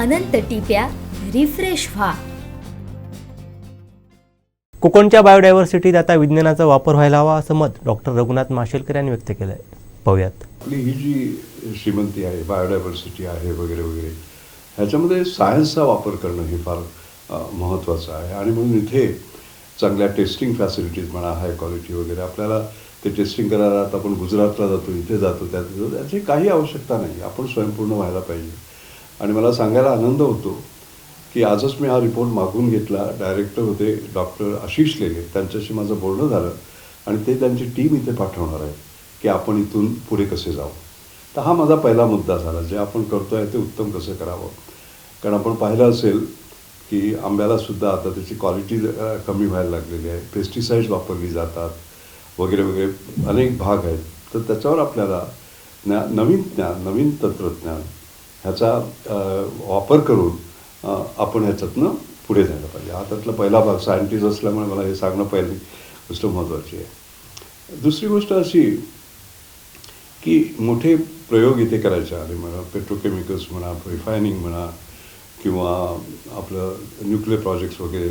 अनंत टिप्या refresh व्हा. कोकणच्या बायोडायव्हर्सिटीत आता विज्ञानाचा वापर व्हायला हवा असं मत डॉक्टर रघुनाथ माशेलकर यांनी व्यक्त केलं आहे पाहूयात. आपली ही जी श्रीमंती आहे बायोडायव्हर्सिटी आहे वगैरे वगैरे ह्याच्यामध्ये सायन्सचा वापर करणं हे फार महत्त्वाचं आहे. आणि म्हणून इथे चांगल्या टेस्टिंग फॅसिलिटीज म्हणा हाय क्वालिटी वगैरे आपल्याला ते टेस्टिंग करायला आता आपण गुजरातला जातो इथे जातो त्या त्याची काही आवश्यकता नाही. आपण स्वयंपूर्ण व्हायला पाहिजे. आणि मला सांगायला आनंद होतो की आजच मी हा रिपोर्ट मागून घेतला. डायरेक्टर होते डॉक्टर आशिष लेले त्यांच्याशी माझं बोलणं झालं आणि ते त्यांची टीम इथे पाठवणार आहे की आपण इथून पुढे कसे जाऊ. तर हा माझा पहिला मुद्दा झाला. जे आपण करतो आहे ते उत्तम कसं करावं? कारण आपण पाहिलं असेल की आंब्यालासुद्धा आता त्याची क्वालिटी कमी व्हायला लागलेली आहे. पेस्टिसाईड्स वापरली जातात. वगैरे वगैरे अनेक भाग आहेत. तर त्याच्यावर आपल्याला ज्ञा नवीन ज्ञान नवीन तंत्रज्ञान ह्याचा वापर करून आपण ह्याच्यातनं पुढे जायला पाहिजे. हा त्यातला पहिला भाग सायंटिस्ट असल्यामुळे मला हे सांगणं पहिली गोष्ट महत्त्वाची आहे. दुसरी गोष्ट अशी की मोठे प्रयोग इथे करायचे आणि म्हणा पेट्रोकेमिकल्स म्हणा रिफायनिंग म्हणा किंवा आपलं न्यूक्लिअर प्रोजेक्ट्स वगैरे.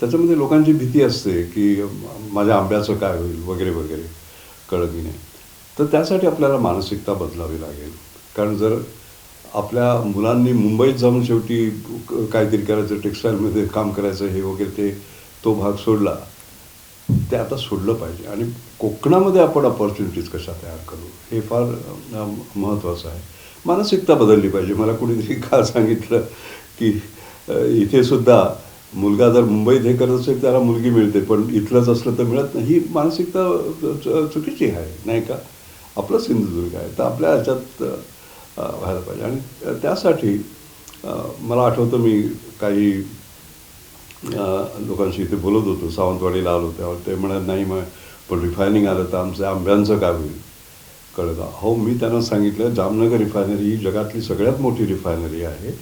त्याच्यामध्ये लोकांची भीती असते की माझ्या आंब्याचं काय होईल वगैरे वगैरे कळत नाही. तर त्यासाठी आपल्याला मानसिकता बदलावी लागेल. कारण जर आपल्या मुलांनी मुंबईत जाऊन शेवटी क- काहीतरी करायचं टेक्स्टाईलमध्ये काम करायचं हे वगैरे ते तो भाग सोडला. ते आता सोडलं पाहिजे. आणि कोकणामध्ये आपण अपॉर्च्युनिटीज कशा तयार करू हे फार महत्त्वाचं आहे. मानसिकता बदलली पाहिजे. मला कुणीतरी का सांगितलं की इथे सुद्धा मुलगा जर मुंबईत हे करत असेल त्याला मुलगी मिळते पण इथलंच असलं तर मिळत नाही. ही मानसिकता चुकीची आहे नाही का? आपलं सिंधुदुर्ग आहे. तर आपल्या ह्याच्यात व्हायला पाहिजे. आणि त्यासाठी मला आठवतं मी काही लोकांशी इथे बोलत होतो. सावंतवाडीला आलो त्यावर ते म्हणत नाही मग पण रिफायनिंग आलं तर आमचं आंब्यांचं काय होईल. कळलं हो मी त्यांना सांगितलं जामनगर रिफायनरी ही जगातली सगळ्यात मोठी रिफायनरी आहे.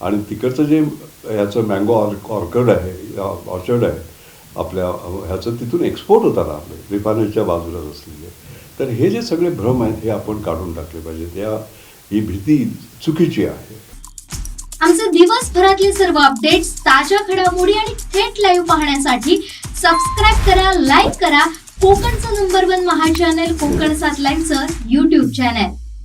आणि तिकडचं जे ह्याचं मँगो ऑर ऑर्कर्ड आहे ऑर्चर्ड आहे आपल्या ह्याचं तिथून एक्सपोर्ट होतात आपले. रिफायनरीच्या बाजूलाच असलेले. तर हे जे सगळे भ्रम आहेत हे आपण काढून टाकले पाहिजेत. या ही भीती चुकीची आहे. आमचे दिवसभरातले सर्व अपडेट्स ताज्या घडामोडी आणि थेट लाईव्ह पाहण्यासाठी सबस्क्राईब करा लाईक करा. कोकणचं number one Maha channel Kokan सात लाईनचं युट्यूब चॅनल